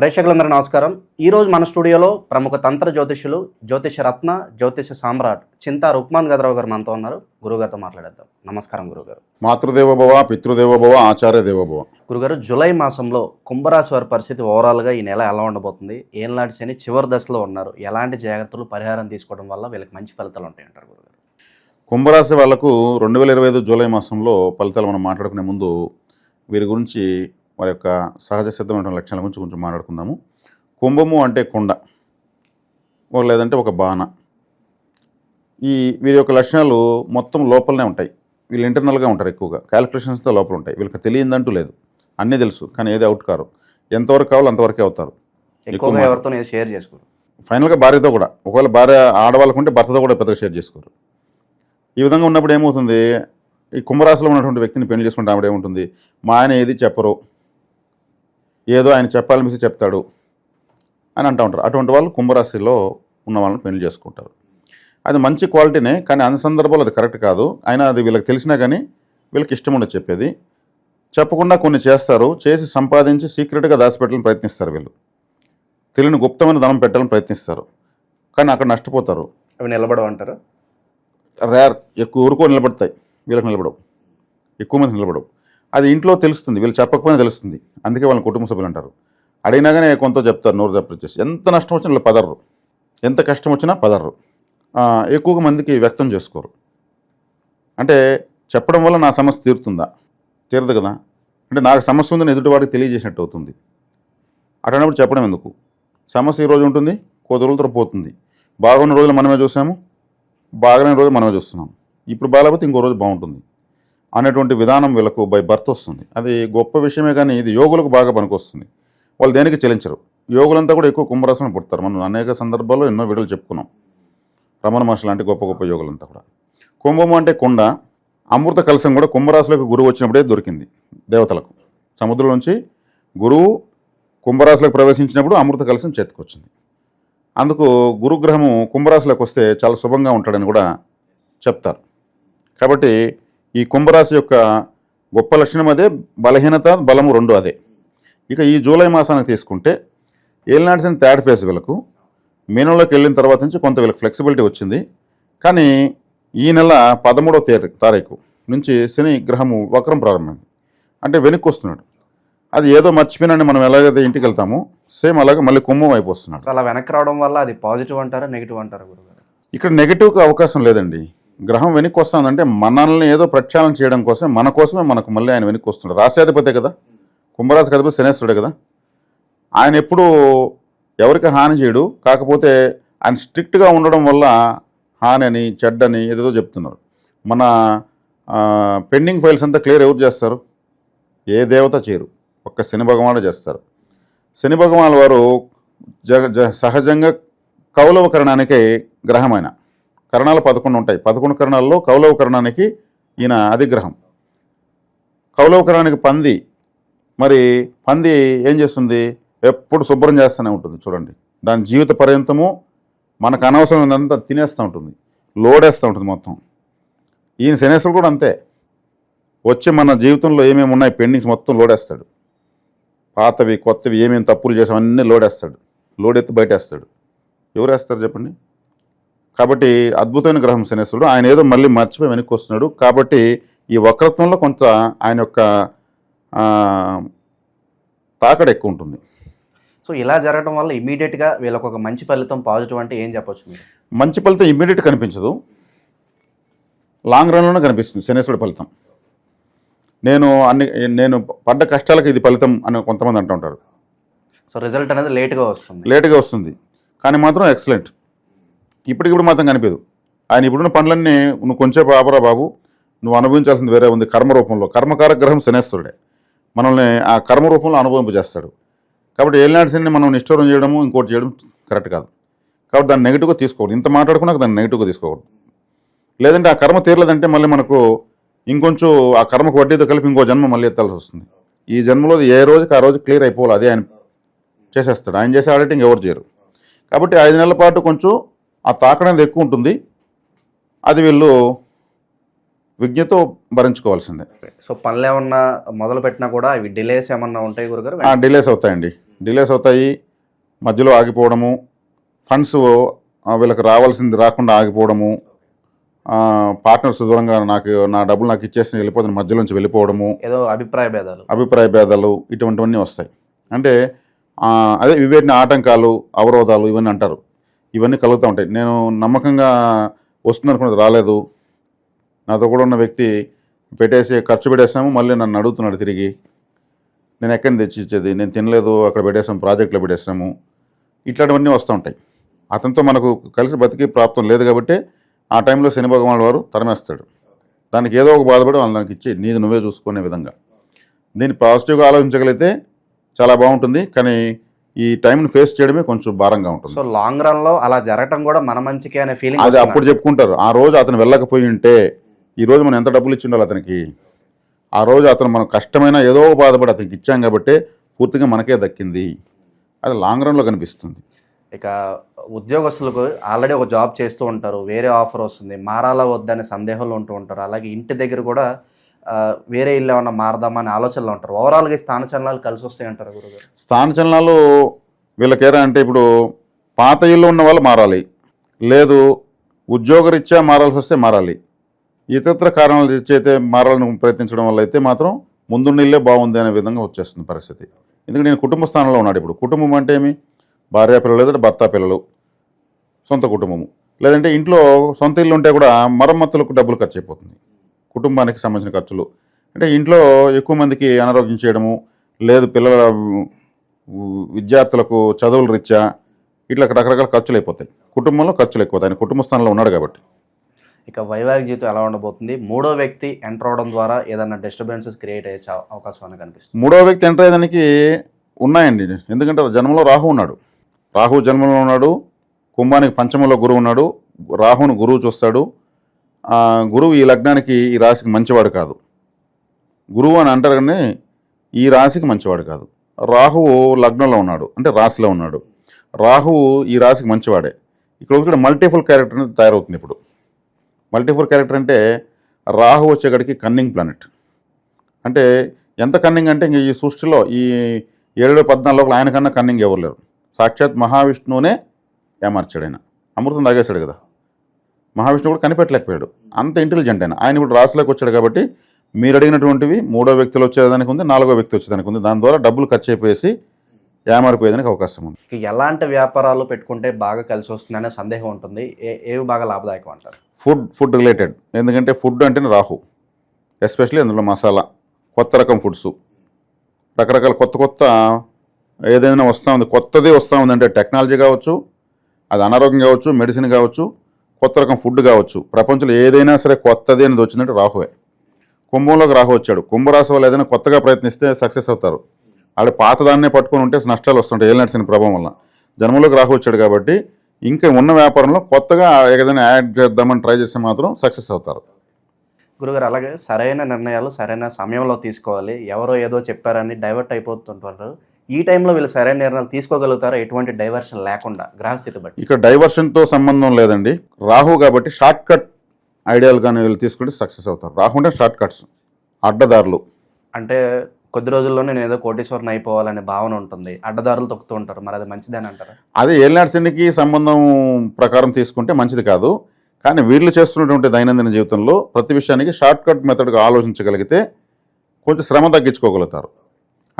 ప్రేక్షకులందరూ నమస్కారం. ఈరోజు మన స్టూడియోలో ప్రముఖ తంత్ర జ్యోతిష్యులు జ్యోతిష రత్న జ్యోతిష సామ్రాట్ చింతా రుక్మాన్ గదరావు గారు మనతో ఉన్నారు. గురుగారితో మాట్లాడేద్దాం. నమస్కారం గురుగారు మాతృదేవోభవ పితృదేవోభవ ఆచార్య దేవోభవ గురుగారు జూలై మాసంలో కుంభరాశి వారి పరిస్థితి ఓవరాల్గా ఈ నెల ఎలా ఉండబోతుంది? ఏనాటి శని చివరి దశలో ఉన్నారు. ఎలాంటి జాగ్రత్తలు పరిహారం తీసుకోవడం వల్ల వీళ్ళకి మంచి ఫలితాలు ఉంటాయంటారు గురుగారు కుంభరాశి వాళ్ళకు రెండు వేల ఇరవై ఐదు జూలై మాసంలో ఫలితాలు మనం మాట్లాడుకునే ముందు వీరి గురించి వారి యొక్క సహజ సిద్ధమైన లక్షణాల గురించి కొంచెం మాట్లాడుకుందాము. కుంభము అంటే కొండ. ఒక లేదంటే ఒక బాణ. ఈ వీరి యొక్క లక్షణాలు మొత్తం లోపలనే ఉంటాయి. వీళ్ళు ఇంటర్నల్గా ఉంటారు ఎక్కువగా. క్యాలిక్యులేషన్స్తో లోపల ఉంటాయి. వీళ్ళకి తెలియదంటూ లేదు. అన్నీ తెలుసు. కానీ ఏది అవుట్ కారు. ఎంతవరకు కావాలో అంతవరకే అవుతారు. ఎక్కువగా. ఎవరితో షేర్ చేసుకోరు. ఫైనల్గా భార్యతో కూడా. ఒకవేళ భార్య ఆడవాళ్ళకు ఉంటే భర్తతో కూడా పెద్దగా షేర్ చేసుకోరు. ఈ విధంగా ఉన్నప్పుడు ఏమవుతుంది? ఈ కుంభరాశిలో ఉన్నటువంటి వ్యక్తిని పెళ్ళి చేసుకుంటే ఆవిడ ఏముంటుంది? మా ఆయన ఏది చెప్పరు. ఏదో ఆయన చెప్పాలనిపిస్తే చెప్తాడు అని అంటూ ఉంటారు. అటువంటి వాళ్ళు కుంభరాశిలో ఉన్న వాళ్ళని పెళ్ళి చేసుకుంటారు. అది మంచి క్వాలిటీనే కానీ అన్ని సందర్భాలు అది కరెక్ట్ కాదు. అయినా అది వీళ్ళకి తెలిసినా కానీ వీళ్ళకి ఇష్టం ఉండదు చెప్పేది. చెప్పకుండా కొన్ని చేస్తారు చేసి సంపాదించి సీక్రెట్గా దాచిపెట్టాలని ప్రయత్నిస్తారు వీళ్ళు. తెలియని గుప్తమైన ధనం పెట్టాలని ప్రయత్నిస్తారు. కానీ అక్కడ నష్టపోతారు. అవి నిలబడవు అంటారు? రేర్ ఎక్కువ ఊరుకో నిలబడతాయి. వీళ్ళకి నిలబడవు. ఎక్కువ మంది నిలబడవు. అది ఇంట్లో తెలుస్తుంది వీళ్ళు చెప్పకపోయినా తెలుస్తుంది. అందుకే వాళ్ళని కుటుంబ సభ్యులు అంటారు. అడిగినా కానీ కొంత చెప్తారు నోరు తప్పించేసి ఎంత నష్టం వచ్చినా వీళ్ళు పదర్రు. ఎంత కష్టం వచ్చినా పదర్రు. ఎక్కువగా మందికి వ్యక్తం చేసుకోరు. అంటే చెప్పడం వల్ల నా సమస్య తీరుతుందా? తీరదు కదా. అంటే నాకు సమస్య ఉందని ఎదుటివాడికి తెలియజేసినట్టు అవుతుంది. అటువంటిప్పుడు చెప్పడం ఎందుకు? సమస్య ఈ రోజు ఉంటుంది కొద్ది రోజులతో పోతుంది. బాగున్న రోజులు మనమే చూసాము బాగలేని రోజులు మనమే చూస్తున్నాం. ఇప్పుడు బాగాలేకపోతే ఇంకో రోజు బాగుంటుంది. అనేటువంటి విధానం వీళ్ళకు బై బర్త్ వస్తుంది. అది గొప్ప విషయమే కానీ ఇది యోగులకు బాగా పనికొస్తుంది. వాళ్ళు దేనికి చెల్లించరు యోగులంతా కూడా ఎక్కువ కుంభరాశిని పుడతారు. మనం అనేక సందర్భాల్లో ఎన్నో వీడియోలు చెప్పుకున్నాం. రమణ మహర్షి లాంటి గొప్ప గొప్ప యోగులంతా కూడా. కుంభము అంటే కొండ అమృత కలశం కూడా కుంభరాశిలోకి గురువు వచ్చినప్పుడే దొరికింది దేవతలకు. సముద్రం నుంచి గురువు కుంభరాశిలోకి ప్రవేశించినప్పుడు అమృత కలశం చేతికొచ్చింది. అందుకు గురుగ్రహము కుంభరాశిలోకి వస్తే చాలా శుభంగా ఉంటాడని కూడా చెప్తారు. కాబట్టి ఈ కుంభరాశి యొక్క గొప్ప లక్షణం అదే బలహీనత బలము రెండు అదే. ఇక ఈ జూలై మాసానికి తీసుకుంటే ఏలినాటి థర్డ్ ఫేజ్ వీళ్ళకు మీనంలోకి వెళ్ళిన తర్వాత నుంచి కొంత వీళ్ళకి ఫ్లెక్సిబిలిటీ వచ్చింది. కానీ ఈ నెల పదమూడవ తేదీ తారీఖు నుంచి శని గ్రహము వక్రం ప్రారంభమైంది. అంటే వెనక్కి వస్తున్నాడు. అది ఏదో మర్చిపోయినని మనం ఎలాగైతే ఇంటికి వెళ్తామో సేమ్ అలాగే మళ్ళీ కుంభం అయిపోస్తున్నాడు అలా వెనక్కి రావడం వల్ల అది పాజిటివ్ అంటారా నెగిటివ్ అంటారా ఇక్కడ నెగిటివ్కి అవకాశం లేదండి. గ్రహం వెనక్కి వస్తుందంటే మనల్ని ఏదో ప్రక్షాళన చేయడం కోసం మన కోసమే మనకు మళ్ళీ ఆయన వెనక్కి వస్తున్నాడు రాశాధిపతే కదా? కుంభరాశి అధిపతి శనేశ్వరుడే కదా? ఆయన ఎప్పుడు ఎవరికి హాని చేయడు కాకపోతే ఆయన స్ట్రిక్ట్గా ఉండడం వల్ల హాని అని చెడ్డని ఏదేదో చెప్తున్నారు. మన పెండింగ్ ఫైల్స్ అంతా క్లియర్ ఎవరు చేస్తారు? ఏ దేవత చేయరు. ఒక్క శని భగవానుడు చేస్తారు. శని భగవాన్ వారు జగ జ- సహజంగా కౌలవకరణానికే గ్రహమైన కరణాలు పదకొండు ఉంటాయి. పదకొండు కరణాల్లో కౌలవ కరణానికి ఈయన అధిగ్రహం. కౌలవ కరణానికి పంది. మరి పంది ఏం చేస్తుంది? ఎప్పుడు శుభ్రం చేస్తూనే ఉంటుంది. చూడండి. దాని జీవిత పర్యంతము మనకు అనవసరమైనంతా తినేస్తూ ఉంటుంది. లోడేస్తూ ఉంటుంది మొత్తం. ఈయన శనేశ్వరుడు కూడా అంతే. వచ్చి మన జీవితంలో ఏమేమి ఉన్నాయి? పెండింగ్స్ మొత్తం లోడేస్తాడు. పాతవి కొత్తవి ఏమేమి తప్పులు చేసాం అన్నీ లోడేస్తాడు. లోడెత్తి బయటేస్తాడు. ఎవరు వేస్తారు చెప్పండి? కాబట్టి అద్భుతమైన గ్రహం శనేశ్వరుడు. ఆయన ఏదో మళ్ళీ మర్చిపోయి వెనక్కి వస్తున్నాడు. కాబట్టి ఈ వక్రత్వంలో కొంత ఆయన యొక్క తాకడ ఎక్కువ ఉంటుంది. సో ఇలా జరగడం వల్ల ఇమీడియట్గా వీళ్ళకి ఒక మంచి ఫలితం పాజిటివ్ అంటే ఏం చెప్పొచ్చు మంచి ఫలితం ఇమ్మీడియట్ కనిపించదు. లాంగ్ రన్లోనే కనిపిస్తుంది శనేశ్వరుడి ఫలితం. నేను అన్ని నేను పడ్డ కష్టాలకు ఇది ఫలితం అని కొంతమంది అంటూ ఉంటారు. సో రిజల్ట్ అనేది లేట్గా వస్తుంది. లేటుగా వస్తుంది. కానీ మాత్రం ఎక్సలెంట్ ఇప్పటికి కూడా మాత్రం కనిపించదు. ఆయన ఇప్పుడున్న పనులన్నీ నువ్వు కొంచెం ఆపరా బాబు నువ్వు అనుభవించాల్సింది వేరే ఉంది కర్మ రూపంలో. కర్మకార గ్రహం శనేశ్వరుడే. మనల్ని ఆ కర్మ రూపంలో అనుభవింపజేస్తాడు కాబట్టి ఏలినాటి శని మనం నిష్ఠూరం చేయడము ఇంకోటి చేయడం కరెక్ట్ కాదు. కాబట్టి దాన్ని నెగిటివ్గా తీసుకోకూడదు. ఇంత మాట్లాడుకున్నాక దాన్ని నెగిటివ్గా తీసుకోకూడదు. లేదంటే ఆ కర్మ తీరలేదంటే మళ్ళీ మనకు ఇంకొంచెం ఆ కర్మకు వడ్డీతో కలిపి ఇంకో జన్మ మళ్ళీ ఎత్తాల్సి వస్తుంది. ఈ జన్మలో ఏ రోజుకి ఆ రోజు క్లియర్ అయిపోవాలి. అదే ఆయన చేసేస్తాడు. ఆయన చేసే ఆడిటింగ్ ఎవరు చేయరు. కాబట్టి ఐదు నెలల పాటు కొంచెం ఆ తాకడం ఎక్కువ ఉంటుంది. అది వీళ్ళు విజ్ఞతో భరించుకోవాల్సిందే. సో పనులు ఏమన్నా మొదలు పెట్టినా కూడా అవి డిలేస్ ఏమన్నా ఉంటాయి గురుగారు? డిలేస్ అవుతాయండి. డిలేస్ అవుతాయి. మధ్యలో ఆగిపోవడము. ఫండ్స్ వీళ్ళకి రావాల్సింది రాకుండా ఆగిపోవడము. పార్ట్నర్స్ దూరంగా నాకు నా డబ్బులు నాకు ఇచ్చేసి వెళ్ళిపోతున్న మధ్యలోంచి వెళ్ళిపోవడము. ఏదో అభిప్రాయ భేదాలు. అభిప్రాయ భేదాలు ఇటువంటివన్నీ వస్తాయి. అంటే అదే ఇవేటిని ఆటంకాలు అవరోధాలు ఇవన్నీ అంటారు. ఇవన్నీ కలుగుతూ ఉంటాయి. నేను నమ్మకంగా వస్తుంది అనుకున్నది రాలేదు. నాతో కూడా ఉన్న వ్యక్తి పెట్టేసి ఖర్చు పెట్టేసాము మళ్ళీ నన్ను అడుగుతున్నాడు తిరిగి. నేను ఎక్కడి తెచ్చి ఇచ్చేది? నేను తినలేదు అక్కడ పెట్టేసాము ప్రాజెక్టులో పెట్టేసాము ఇట్లాంటివన్నీ వస్తూ ఉంటాయి. అతనితో మనకు కలిసి బతికి ప్రాప్తం లేదు కాబట్టి ఆ టైంలో శని భగవాన్ వారు తరమేస్తాడు. దానికి ఏదో ఒక బాధపడి వాళ్ళని దానికి ఇచ్చి నీది నువ్వే చూసుకునే విధంగా. దీన్ని పాజిటివ్గా ఆలోచించగలిగితే చాలా బాగుంటుంది. కానీ ఈ టైంని ఫేస్ చేయడమే కొంచెం భారంగా ఉంటుంది. సో లాంగ్ రన్లో అలా జరగటం కూడా మన మంచికే అనే ఫీలింగ్ అది అప్పుడు చెప్పుకుంటారు. ఆ రోజు అతను వెళ్ళకపోయి ఉంటే ఈ రోజు మనం ఎంత డబ్బులు ఇచ్చి ఉండాలి అతనికి? ఆ రోజు అతను మనం కష్టమైన ఏదో ఒక బాధపడి అతనికి ఇచ్చాం కాబట్టి పూర్తిగా మనకే దక్కింది. అది లాంగ్ రన్లో కనిపిస్తుంది. ఇక ఉద్యోగస్తులకు ఆల్రెడీ ఒక జాబ్ చేస్తూ ఉంటారు. వేరే ఆఫర్ వస్తుంది. మారాలా వద్దనే సందేహంలో ఉంటూ ఉంటారు. అలాగే ఇంటి దగ్గర కూడా వేరే ఇల్లు ఏమన్నా మారదామా అనే ఆలోచనలో ఉంటారు. ఓవరాల్గా ఈ స్థాన చలనాలు కలిసి వస్తాయి అంటారు గురుగారు. స్థాన చలనాలు వీళ్ళకేరా అంటే ఇప్పుడు పాత ఇల్లు ఉన్న వాళ్ళు మారాలి. లేదు ఉద్యోగరీత్యా మారాల్సి వస్తే మారాలి. ఇతరత్ర కారణాలు తెచ్చి అయితే మారాలని ప్రయత్నించడం వల్ల అయితే మాత్రం ముందున్న ఇల్లే బాగుంది అనే విధంగా వచ్చేస్తుంది పరిస్థితి. ఎందుకంటే నేను కుటుంబ స్థానంలో ఉన్నాడు ఇప్పుడు. కుటుంబం అంటే ఏమి? భార్య పిల్లలు లేదంటే భర్త పిల్లలు. సొంత కుటుంబము. లేదంటే ఇంట్లో సొంత ఇల్లు ఉంటే కూడా మరమ్మతులకు డబ్బులు ఖర్చు అయిపోతుంది. కుటుంబానికి సంబంధించిన ఖర్చులు. అంటే ఇంట్లో ఎక్కువ మందికి అనారోగ్యం చేయడము లేదు పిల్లల విద్యార్థులకు చదువుల రీత్యా ఇట్లా రకరకాల ఖర్చులు అయిపోతాయి. కుటుంబంలో ఖర్చులు ఎక్కువ ఆయన కుటుంబ స్థానంలో ఉన్నాడు కాబట్టి. ఇక వైవాహిక జీవితం ఎలా ఉండబోతుంది? మూడో వ్యక్తి ఎంటర్ అవడం ద్వారా ఏదైనా డిస్టర్బెన్సెస్ క్రియేట్ అయ్యే అవకాశం అని కనిపిస్తుంది. మూడో వ్యక్తి ఎంటర్ అయ్యేదానికి ఉన్నాయండి. ఎందుకంటే జన్మలో రాహు ఉన్నాడు. రాహు జన్మలో ఉన్నాడు కుంభానికి పంచమంలో గురువు ఉన్నాడు రాహును గురువు చూస్తాడు గురువు ఈ లగ్నానికి ఈ రాశికి మంచివాడు కాదు. గురువు అని అంటారు కానీ ఈ రాశికి మంచివాడు కాదు. రాహువు లగ్నంలో ఉన్నాడు అంటే రాశిలో ఉన్నాడు. రాహువు ఈ రాశికి మంచివాడే. ఇక్కడ ఒకటి మల్టీఫుల్ క్యారెక్టర్ అనేది తయారవుతుంది ఇప్పుడు. మల్టీఫుల్ క్యారెక్టర్ అంటే రాహు వచ్చేకాడికి కన్నింగ్ ప్లానెట్ అంటే ఎంత కన్నింగ్ అంటే ఇంక ఈ సృష్టిలో ఈ ఏడు పద్నాలుగు ఆయన కన్నా కన్నింగ్ ఎవరు లేరు. సాక్షాత్ మహావిష్ణువునే ఏమార్చాడు ఆయన. అమృతం తాగేశాడు కదా. మహావిష్ణువు కూడా కనిపెట్టలేకపోయాడు. అంత ఇంటెలిజెంట్ ఆయన. ఆయన ఇప్పుడు రాశిలోకి వచ్చాడు కాబట్టి మీరు అడిగినటువంటివి మూడో వ్యక్తులు వచ్చేదానికి ఉంది నాలుగో వ్యక్తి వచ్చేదానికి ఉంది. దాని ద్వారా డబ్బులు ఖర్చు అయిపోయేసి ఏమారిపోయేదానికి అవకాశం ఉంది. ఇక ఎలాంటి వ్యాపారాలు పెట్టుకుంటే బాగా కలిసి వస్తుందనే సందేహం ఉంటుంది. ఏ ఏవి బాగా లాభదాయకం అంటారు? Food food related. ఎందుకంటే ఫుడ్ అంటేనే రాహు. ఎస్పెషల్లీ అందులో మసాలా కొత్త రకం ఫుడ్స్. రకరకాల కొత్త కొత్త ఏదైనా వస్తూ ఉంది. కొత్తది వస్తూ ఉంది అంటే టెక్నాలజీ కావచ్చు అది అనారోగ్యం కావచ్చు మెడిసిన్ కావచ్చు కొత్త రకం ఫుడ్ కావచ్చు. ప్రపంచంలో ఏదైనా సరే కొత్తది అనేది వచ్చిందంటే రాహువే. కుంభంలోకి రాహు వచ్చాడు. కుంభరాశి వాళ్ళు ఏదైనా కొత్తగా ప్రయత్నిస్తే సక్సెస్ అవుతారు. వాళ్ళు పాతదాన్నే పట్టుకొని ఉంటే నష్టాలు వస్తుంటాయి. ఏలినట్సిన ప్రభావం వల్ల. జన్మలోకి రాహు వచ్చాడు కాబట్టి ఇంకా ఉన్న వ్యాపారంలో కొత్తగా ఏదైనా యాడ్ చేద్దామని ట్రై చేస్తే మాత్రం సక్సెస్ అవుతారు. గురుగారు అలాగే సరైన నిర్ణయాలు సరైన సమయంలో తీసుకోవాలి. ఎవరో ఏదో చెప్పారని డైవర్ట్ అయిపోతుంటారు. ఈ టైంలో వీళ్ళు సరైన నిర్ణయాలు తీసుకోగలుగుతారా? ఎటువంటి డైవర్షన్ లేకుండా గ్రహస్థితి బట్టి? ఇక డైవర్షన్తో సంబంధం లేదండి. రాహు కాబట్టి షార్ట్ కట్ ఐడియాలు కానీ వీళ్ళు తీసుకుంటే సక్సెస్ అవుతారు. రాహు అంటే షార్ట్ కట్స్ అడ్డదారులు. అంటే కొద్ది రోజుల్లోనే నేను ఏదో కోటీశ్వరని అయిపోవాలనే భావన ఉంటుంది. అడ్డదారులు తొక్కుతూ ఉంటారు. మరి అది మంచిదని అంటారా? అదే ఏలినాటి శనికి సంబంధం ప్రకారం తీసుకుంటే మంచిది కాదు. కానీ వీళ్ళు చేస్తున్నటువంటి దైనందిన జీవితంలో ప్రతి విషయానికి షార్ట్ కట్ మెథడ్గా ఆలోచించగలిగితే కొంచెం శ్రమ తగ్గించుకోగలుగుతారు.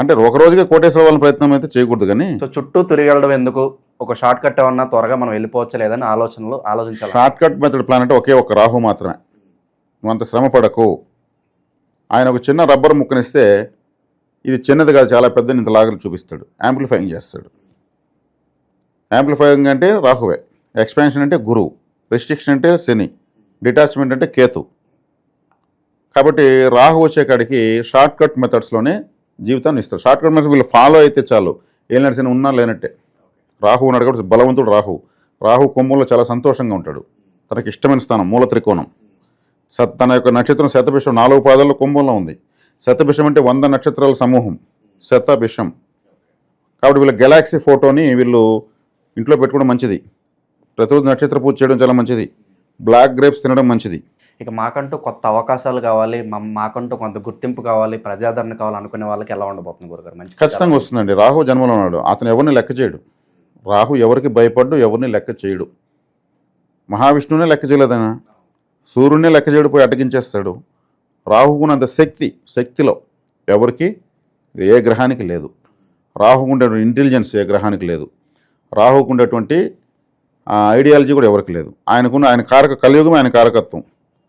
అంటే ఒక రోజుకే కోటేశ్వర వాళ్ళ ప్రయత్నం అయితే చేయకూడదు కానీ సో చుట్టూ తిరగడం ఎందుకు? ఒక షార్ట్ కట్ ఏమన్నా త్వరగా మనం వెళ్ళిపోవచ్చు లేదని ఆలోచనలు ఆలోచించాలి? షార్ట్ కట్ మెథడ్ ప్లాన్ అంటే ఒకే ఒక రాహు మాత్రమే. నువ్వు అంత శ్రమ పడకు. ఆయన ఒక చిన్న రబ్బర్ ముక్కనిస్తే ఇది చిన్నది కాదు చాలా పెద్ద ఇంత లాగలు చూపిస్తాడు. యాంప్లిఫైయింగ్ చేస్తాడు. యాంప్లిఫైయింగ్ అంటే రాహువే. ఎక్స్పాన్షన్ అంటే గురువు. రెస్ట్రిక్షన్ అంటే శని. డిటాచ్మెంట్ అంటే కేతు. కాబట్టి రాహు వచ్చే కాడికి షార్ట్ కట్ మెథడ్స్లోనే జీవితాన్ని ఇస్తారు. షార్ట్ కట్ మెథడ్స్ వీళ్ళు ఫాలో అయితే చాలు. ఏం నడిచిన ఉన్నా లేనట్టే. రాహు ఉన్నాడు కాబట్టి బలవంతుడు రాహు రాహు కుంభంలో చాలా సంతోషంగా ఉంటాడు. తనకి ఇష్టమైన స్థానం మూల త్రికోణం. సత్ తన యొక్క నక్షత్రం శతభిషం నాలుగు పాదాల్లో కుంభంలో ఉంది. శతభిషం అంటే వంద నక్షత్రాల సమూహం. శతభిషం. కాబట్టి వీళ్ళ గెలాక్సీ ఫోటోని వీళ్ళు ఇంట్లో పెట్టుకోవడం మంచిది. ప్రతిరోజు నక్షత్ర పూజ చేయడం చాలా మంచిది. బ్లాక్ గ్రేప్స్ తినడం మంచిది. ఇక మాకంటూ కొత్త అవకాశాలు కావాలి మాకంటూ కొంత గుర్తింపు కావాలి ప్రజాదరణ కావాలి అనుకునే వాళ్ళకి ఎలా ఉండబోతుంది గురుగారు? మంచి ఖచ్చితంగా వస్తుందండి. రాహు జన్మలో ఉన్నాడు. అతను ఎవరిని లెక్క చేయడు. రాహు ఎవరికి భయపడ్డు ఎవరిని లెక్క చేయడు. మహావిష్ణువునే లెక్క చేయలేదన సూర్యుడినే లెక్క చేయడు పోయి అటగించేస్తాడు రాహుకున్నంత శక్తి శక్తిలో ఎవరికి? ఏ గ్రహానికి లేదు. రాహుకు ఉండేటువంటి ఇంటెలిజెన్స్ ఏ గ్రహానికి లేదు. రాహుకు ఉండేటువంటి ఆ, ఐడియాలజీ కూడా ఎవరికి లేదు. ఆయనకున్న ఆయన కారక కలియుగం ఆయన కారకత్వం.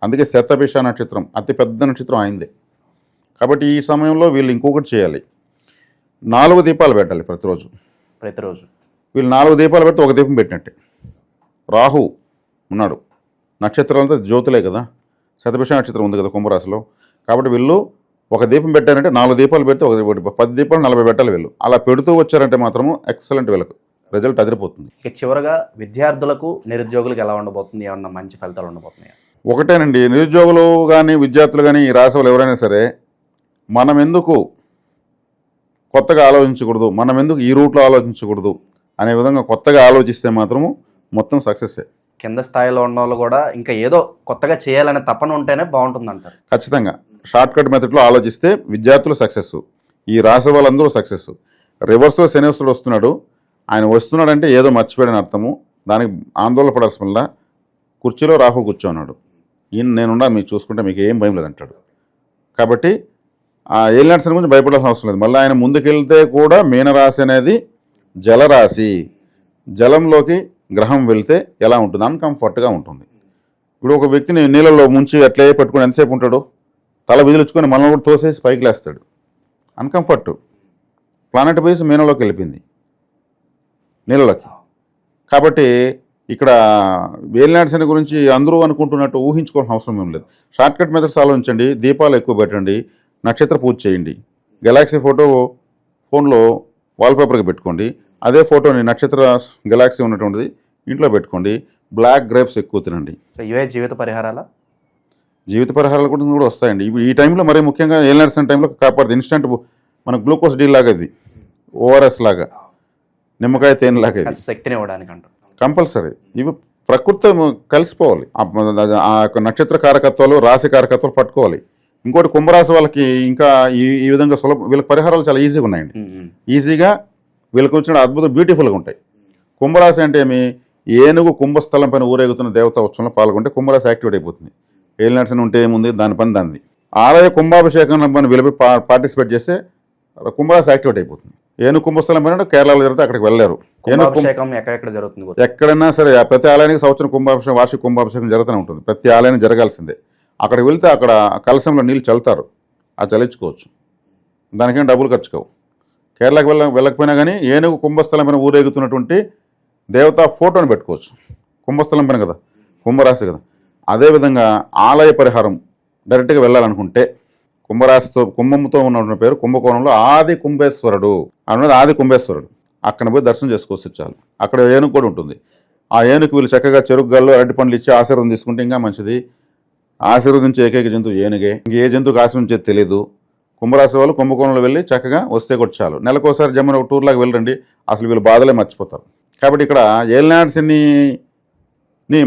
అందుకే శతభిష నక్షత్రం అతి పెద్ద నక్షత్రం ఆయనదే కాబట్టి ఈ సమయంలో వీళ్ళు ఇంకొకటి చేయాలి. నాలుగు దీపాలు పెట్టాలి ప్రతిరోజు. ప్రతిరోజు. వీళ్ళు నాలుగు దీపాలు పెడితే ఒక దీపం పెట్టినట్టే. రాహు ఉన్నాడు. నక్షత్రాలంతా జ్యోతులే కదా. శతభిష నక్షత్రం ఉంది కదా కుంభరాశిలో. కాబట్టి వీళ్ళు ఒక దీపం పెట్టారంటే నాలుగు దీపాలు పెడితే ఒక పది దీపాలు నలభై పెట్టాలి వీళ్ళు. అలా పెడుతూ వచ్చారంటే మాత్రము ఎక్సలెంట్ వీళ్ళకు. రిజల్ట్ అదిరిపోతుంది. ఇక చివరగా విద్యార్థులకు నిరుద్యోగులకు ఎలా ఉండబోతుంది? ఏమన్నా మంచి ఫలితాలు ఉండబోతున్నాయి? ఒకటేనండి నిరుద్యోగులు కానీ విద్యార్థులు కానీ ఈ రాశి వాళ్ళు ఎవరైనా సరే మనం ఎందుకు కొత్తగా ఆలోచించకూడదు మనం ఎందుకు ఈ రూట్లో ఆలోచించకూడదు అనే విధంగా కొత్తగా ఆలోచిస్తే మాత్రము మొత్తం సక్సెస్సే కింద స్థాయిలో ఉన్న వాళ్ళు కూడా ఇంకా ఏదో కొత్తగా చేయాలనే తపన ఉంటేనే బాగుంటుంది అంటారు ఖచ్చితంగా. షార్ట్ కట్ మెథడ్లో ఆలోచిస్తే విద్యార్థులు సక్సెస్ ఈ రాసే వాళ్ళందరూ సక్సెస్. రివర్స్లో శనివస్తుడు వస్తున్నాడు ఆయన వస్తున్నాడంటే ఏదో మర్చిపోయాడని అర్థము దానికి ఆందోళన పడాల్సిన వల్ల కుర్చీలో రాహు కూర్చోన్నాడు ఈయన నేనున్నా మీరు చూసుకుంటే మీకు ఏం భయం లేదంటాడు. కాబట్టి ఆ ఏలినాడ్సన్ గురించి భయపడాల్సిన అవసరం లేదు. మళ్ళీ ఆయన ముందుకెళ్తే కూడా మీనరాశి అనేది జలరాశి. జలంలోకి గ్రహం వెళ్తే ఎలా ఉంటుంది? అన్కంఫర్ట్గా ఉంటుంది. ఇప్పుడు ఒక వ్యక్తిని నీళ్ళలో ముంచి అట్లే పెట్టుకుని ఎంతసేపు ఉంటాడు? తల విదిలించుకొని మనం కూడా తోసేసి పైకి లేస్తాడు. అన్కంఫర్ట్. ప్లానెట్ బేస్ మీనలోకి వెళ్ళిపోయింది. నీళ్ళలోకి. కాబట్టి ఇక్కడ వేలినాడ్సన్ గురించి అందరూ అనుకుంటున్నట్టు ఊహించుకోవాల్సిన అవసరం ఏం లేదు. షార్ట్ కట్ మెథడ్స్ ఆలోచించండి దీపాలు ఎక్కువ పెట్టండి నక్షత్ర పూజ చేయండి. గెలాక్సీ ఫోటో ఫోన్లో వాల్పేపర్కి పెట్టుకోండి అదే ఫోటోని నక్షత్ర గెలాక్సీ ఉన్నటువంటిది ఇంట్లో పెట్టుకోండి బ్లాక్ గ్రేప్స్ ఎక్కువ తినండి. సో ఇవే జీవిత పరిహారాల? జీవిత పరిహారాలు కూడా కూడా వస్తాయండి. ఇప్పుడు ఈ టైంలో మరీ ముఖ్యంగా ఏం నడిచిన టైంలో కాపాడుతుంది ఇన్స్టెంట్ మన గ్లూకోజ్ డీ లాగా ఇది ఓఆర్ఎస్ లాగా నిమ్మకాయ తేనె లాగా శక్తిని ఇవ్వడానికి అంటారు కంపల్సరీ. ఇవి ప్రకృతి కలిసిపోవాలి. ఆ- యొక్క నక్షత్ర కారకత్వాలు రాశి కారకత్వాలు పట్టుకోవాలి. ఇంకోటి కుంభరాశి వాళ్ళకి ఇంకా ఈ ఈ విధంగా సులభ వీళ్ళకి పరిహారాలు చాలా ఈజీగా ఉన్నాయండి. ఈజీగా వీళ్ళకి వచ్చిన అద్భుతం బ్యూటిఫుల్గా ఉంటాయి. కుంభరాశి అంటే ఏమి? ఏనుగు కుంభస్థలం పైన ఊరేగుతున్న దేవతా ఉత్సవంలో పాల్గొంటే కుంభరాశి యాక్టివేట్ అయిపోతుంది. ఏలినట్సన్ ఉంటే ఏముంది? దాని పని దాన్ని ఆలయ కుంభాభిషేకంలో మనం వీళ్ళపై పా పార్టిసిపేట్ చేస్తే కుంభరాశి యాక్టివేట్ అయిపోతుంది. ఏనుగు కుంభస్థలం పైన కేరళలో జరిగితే అక్కడికి వెళ్ళారు జరుగుతుంది? ఎక్కడైనా సరే ఆ ప్రతి ఆలయానికి సంవత్సరం కుంభాభిషేకం వార్షిక కుంభాభిషేకం జరుగుతూనే ఉంటుంది. ప్రతి ఆలయానికి జరగాల్సిందే. అక్కడికి వెళ్తే అక్కడ కలశంలో నీళ్ళు చల్లుతారు. ఆ చల్లించుకోవచ్చు. దానికేం డబ్బులు ఖర్చు కావు. కేరళకి వెళ్ళ వెళ్ళకపోయినా కానీ ఏనుగు కుంభస్థలం పైన ఊరేగుతున్నటువంటి దేవతా ఫోటోని పెట్టుకోవచ్చు. కుంభస్థలం పైన కదా కుంభరాశి కదా. అదేవిధంగా ఆలయ పరిహారం డైరెక్ట్గా వెళ్ళాలనుకుంటే కుంభరాశితో కుంభంతో ఉన్న పేరు కుంభకోణంలో ఆది కుంభేశ్వరుడు అన్నది ఆది కుంభేశ్వరుడు. అక్కడ పోయి దర్శనం చేసుకోవచ్చు చాలు. అక్కడ ఏనుగు కూడా ఉంటుంది. ఆ ఏనుగు వీళ్ళు చక్కగా చెరుకుగాల్లో అరటి పండ్లు ఇచ్చి ఆశీర్వదం తీసుకుంటే ఇంకా మంచిది. ఆశీర్వదించే ఏకైక జంతువు ఏనుగే. ఇంక ఏ జంతువుకి ఆశీర్వించేది తెలియదు కుంభరాశి వాళ్ళు కుంభకోణంలో వెళ్ళి చక్కగా వస్తే కూడా చాలు. నెలకోసారి జమ్మని ఒక టూర్లాగా వెళ్ళండి అసలు వీళ్ళు బాధలే మర్చిపోతారు. కాబట్టి ఇక్కడ ఏలినాడ్స్ని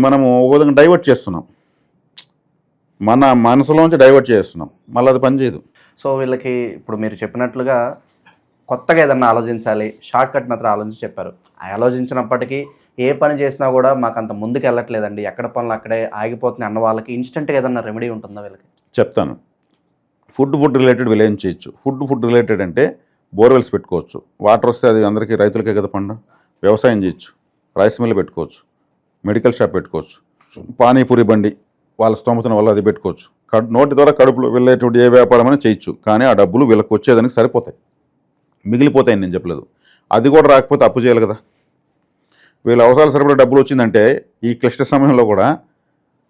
మనము ఒక విధంగా డైవర్ట్ చేస్తున్నాం. మన మనసులోంచి డైవర్ట్ చేస్తున్నాం. మళ్ళీ అది పనిచేయదు సో వీళ్ళకి ఇప్పుడు మీరు చెప్పినట్లుగా కొత్తగా ఏదన్నా ఆలోచించాలి షార్ట్ కట్ మాత్రం ఆలోచించి చెప్పారు. ఆ ఆలోచించినప్పటికీ ఏ పని చేసినా కూడా మాకు అంత ముందుకు వెళ్ళట్లేదండి. ఎక్కడ పనులు అక్కడే ఆగిపోతుంది అన్న వాళ్ళకి ఇన్స్టెంట్గా ఏదన్నా రెమెడీ ఉంటుందా వీళ్ళకి? చెప్తాను. ఫుడ్ ఫుడ్ రిలేటెడ్ వీళ్ళు ఏం చేయొచ్చు. ఫుడ్ ఫుడ్ రిలేటెడ్ అంటే బోర్వెల్స్ పెట్టుకోవచ్చు. వాటర్ వస్తే అది అందరికీ రైతులకే కదా పండు. వ్యవసాయం చేయొచ్చు. రైస్ మిల్ పెట్టుకోవచ్చు. మెడికల్ షాప్ పెట్టుకోవచ్చు. పానీపూరి బండి వాళ్ళ స్తోమతను వల్ల అది పెట్టుకోవచ్చు. కడు నోటి ద్వారా కడుపులో వెళ్ళేటువంటి ఏ వ్యాపారమైనా చేయొచ్చు. కానీ ఆ డబ్బులు వీళ్ళకి వచ్చేదానికి సరిపోతాయి. మిగిలిపోతాయని నేను చెప్పలేదు. అది కూడా రాకపోతే అప్పు చేయాలి కదా. వీళ్ళ అవసరాలు సరిపడే డబ్బులు వచ్చిందంటే ఈ క్లిష్ట సమయంలో కూడా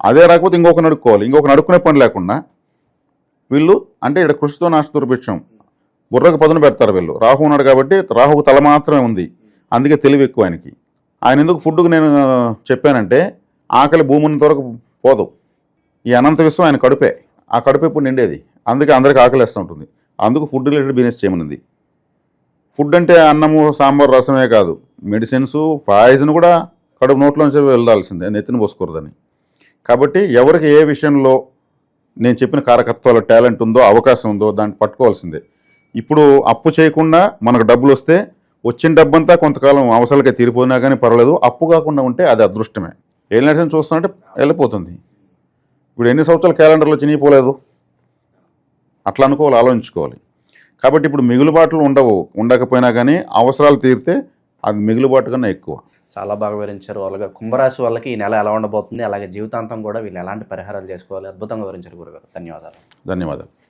అదే రాకపోతే ఇంకొక నడుక్కోవాలి ఇంకొక నడుక్కునే పని లేకుండా వీళ్ళు అంటే ఇక్కడ కృషితో నాశ దుర్భిక్షం బుర్రకు పదును పెడతారు వీళ్ళు. రాహు ఉన్నాడు కాబట్టి రాహుకు తల మాత్రమే ఉంది. అందుకే తెలివి ఎక్కువ ఆయనకి. ఆయన ఎందుకు ఫుడ్కు నేను చెప్పానంటే ఆకలి భూమిని వరకు పోదు. ఈ అనంత విశ్వం ఆయన కడుపే. ఆ కడుపు ఎప్పుడు నిండేది. అందుకే అందరికి ఆకలిస్తూ ఉంటుంది. అందుకు ఫుడ్ రిలేటెడ్ బిజినెస్ చేయమనింది ఫుడ్ అంటే అన్నము సాంబార్ రసమే కాదు. మెడిసిన్స్ పాయిజన్ కూడా కడుపు నోట్లోంచి వెళ్ళాల్సిందే నెత్తిన పోసుకూడదని కాబట్టి ఎవరికి ఏ విషయంలో నేను చెప్పిన కారకత్వాల టాలెంట్ ఉందో అవకాశం ఉందో దాన్ని పట్టుకోవాల్సిందే. ఇప్పుడు అప్పు చేయకుండా మనకు డబ్బులు వస్తే వచ్చిన డబ్బంతా కొంతకాలం అవసరాలకే తీరిపోయినా కానీ పర్వాలేదు. అప్పు కాకుండా ఉంటే అది అదృష్టమే. ఏం నడిచిన చూస్తుంటే వెళ్ళిపోతుంది. ఇప్పుడు ఎన్ని సంవత్సరాల క్యాలెండర్లో చినిగిపోలేదు? అట్లా అనుకోవాలి ఆలోచించుకోవాలి. కాబట్టి ఇప్పుడు మిగులుబాట్లు ఉండవు ఉండకపోయినా కానీ అవసరాలు తీరితే అది మిగులుబాటు కన్నా ఎక్కువ. చాలా బాగా వివరించారు. అలాగే కుంభరాశి వాళ్ళకి ఈ నెల ఎలా ఉండబోతుంది అలాగే జీవితాంతం కూడా వీళ్ళు ఎలాంటి పరిహారాలు చేసుకోవాలి అద్భుతంగా వివరించారు గురుగారు. ధన్యవాదాలు. ధన్యవాదాలు.